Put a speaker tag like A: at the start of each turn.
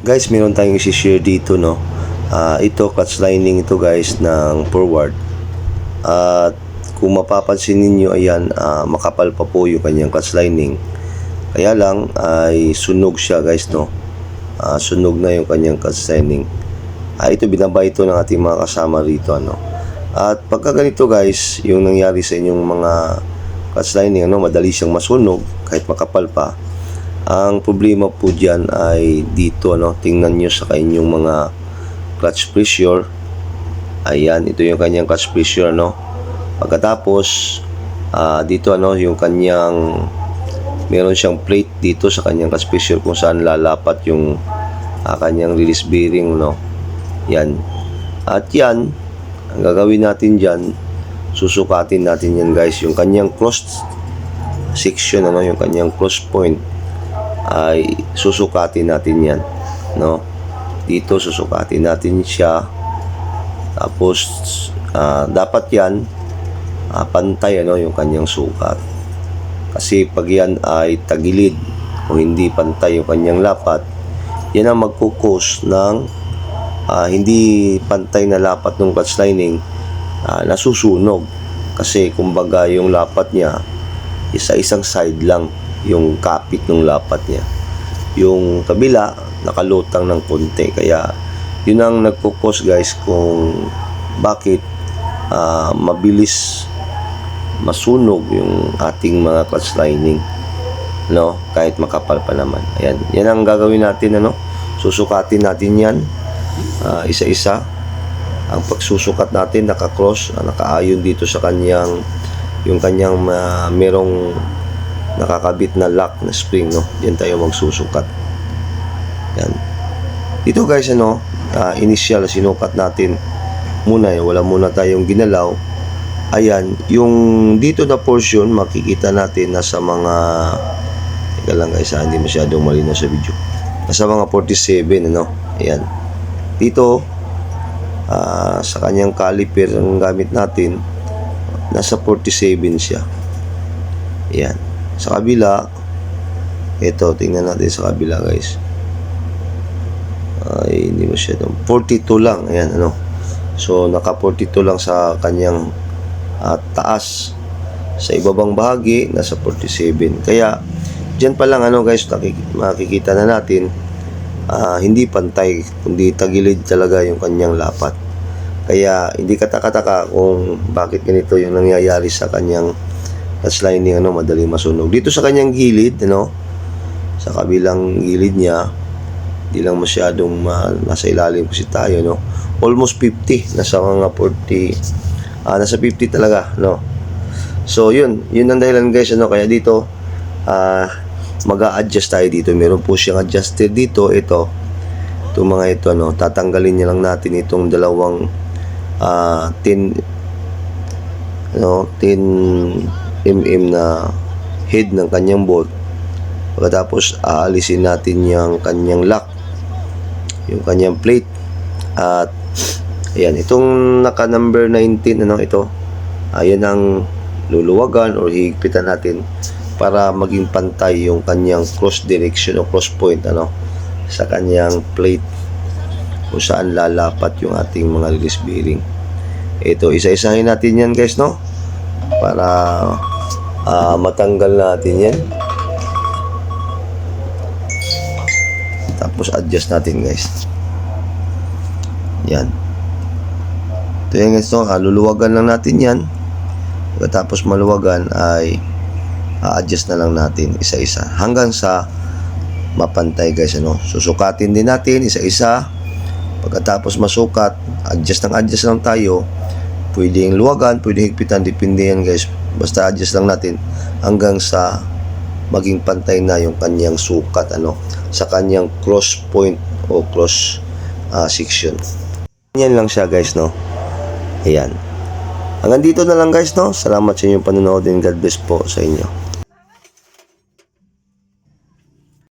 A: Guys, meron tayong isi-share dito, no? Ah, ito, clutch lining ito, guys, ng forward. At kung mapapansin ninyo, ayan, ah, makapal pa po yung kanyang clutch lining. Kaya lang, ay sunog siya, guys, no? Ah, sunog na yung kanyang clutch lining. Ah, ito, binabay ito ng ating mga kasama rito, ano? At pagka ganito, guys, yung nangyari sa inyong mga clutch lining, ano, madali siyang masunog, kahit makapal pa. Ang problema po dyan ay dito, ano, tingnan nyo sa kanyang mga clutch pressure. Ayan, ito yung kanyang clutch pressure, no. Pagkatapos, ah, dito, ano, yung kanyang, meron siyang plate dito sa kanyang clutch pressure kung saan lalapat yung ah, kanyang release bearing, no. Yan. At yan, ang gagawin natin dyan, susukatin natin yan guys, yung kanyang cross section, ano, yung kanyang cross point, ay susukatin natin yan no? Dito susukatin natin siya. Tapos ah, dapat yan ah, pantay ano yung kanyang sukat. Kasi pag yan ay tagilid o hindi pantay yung kanyang lapat yan ang magkukos ng ah, hindi pantay na lapat ng clutch lining ah, nasusunog. Kasi kumbaga yung lapat niya isa isang side lang yung kapit ng lapat niya. Yung kabila, nakalutang ng konti. Kaya, yun ang nagpupos guys kung bakit ah, mabilis masunog yung ating mga clutch lining. No? Kahit makapal pa naman. Ayan. Yan ang gagawin natin. Ano? Susukatin natin yan. ah, isa-isa. Ang pagsusukat natin, nakakross, ah, nakaayon dito sa kanyang yung kanyang ah, merong nakakabit na lock na spring no? Diyan tayo magsusukat. Yan. Dito guys ano ah, initial sinukat natin muna eh, wala muna tayong ginalaw. Ayan yung dito na portion makikita natin nasa mga teka lang guys ah, hindi masyadong malinaw sa video. Nasa mga 47 ano? Ayan. Dito ah, sa kanyang caliper ang gamit natin nasa 47 siya. Ayan sa kabila, ito, tingnan natin sa kabila guys. Ay, hindi masyadong. 42 lang, ayan, ano. So, naka 42 lang sa kanyang ah, taas. Sa ibabang bahagi, nasa 47. Kaya, dyan pa lang, ano guys, makikita na natin, ah, hindi pantay, kundi tagilid talaga yung kanyang lapat. Kaya, hindi katakataka kung bakit ganito yung nangyayari sa kanyang clutch lining ano madali masunog. Dito sa kanyang gilid ano sa kabilang gilid niya di lang masyadong ma, nasa ilalim kasi tayo no? Almost 50 nasa mga 40 ah nasa 50 talaga no? So yun yun ang dahilan guys ano? Kaya dito ah mag-a-adjust tayo dito. Meron po siyang adjuster dito. Ito itong mga ito ano tatanggalin niya lang natin itong dalawang ah 10 no 10 mm na head ng kanyang bolt pagkatapos aalisin natin yung kanyang lock yung kanyang plate. At ayan itong naka number 19 ano ito ayan ang luluwagan or higpitan natin para maging pantay yung kanyang cross direction o cross point ano sa kanyang plate kung saan lalapat yung ating mga release bearing. Ito isa-isahin natin yan guys no? Para ah, matanggal natin yan. Tapos adjust natin guys. Yan. Ito yan guys no? Ah, luluwagan lang natin yan. Tapos maluwagan ay a-adjust na lang natin isa-isa. Hanggang sa mapantay guys ano? Susukatin din natin isa-isa. Pagkatapos masukat adjust ng adjust lang tayo. Pwedeng luwagan pwedeng higpitan depende yan guys basta adjust lang natin hanggang sa maging pantay na yung kanyang sukat ano sa kanyang cross point o cross ah, section. Yan lang siya guys no? Ayan. Hanggang dito na lang guys no? Salamat sa inyong panonood and God bless po sa inyo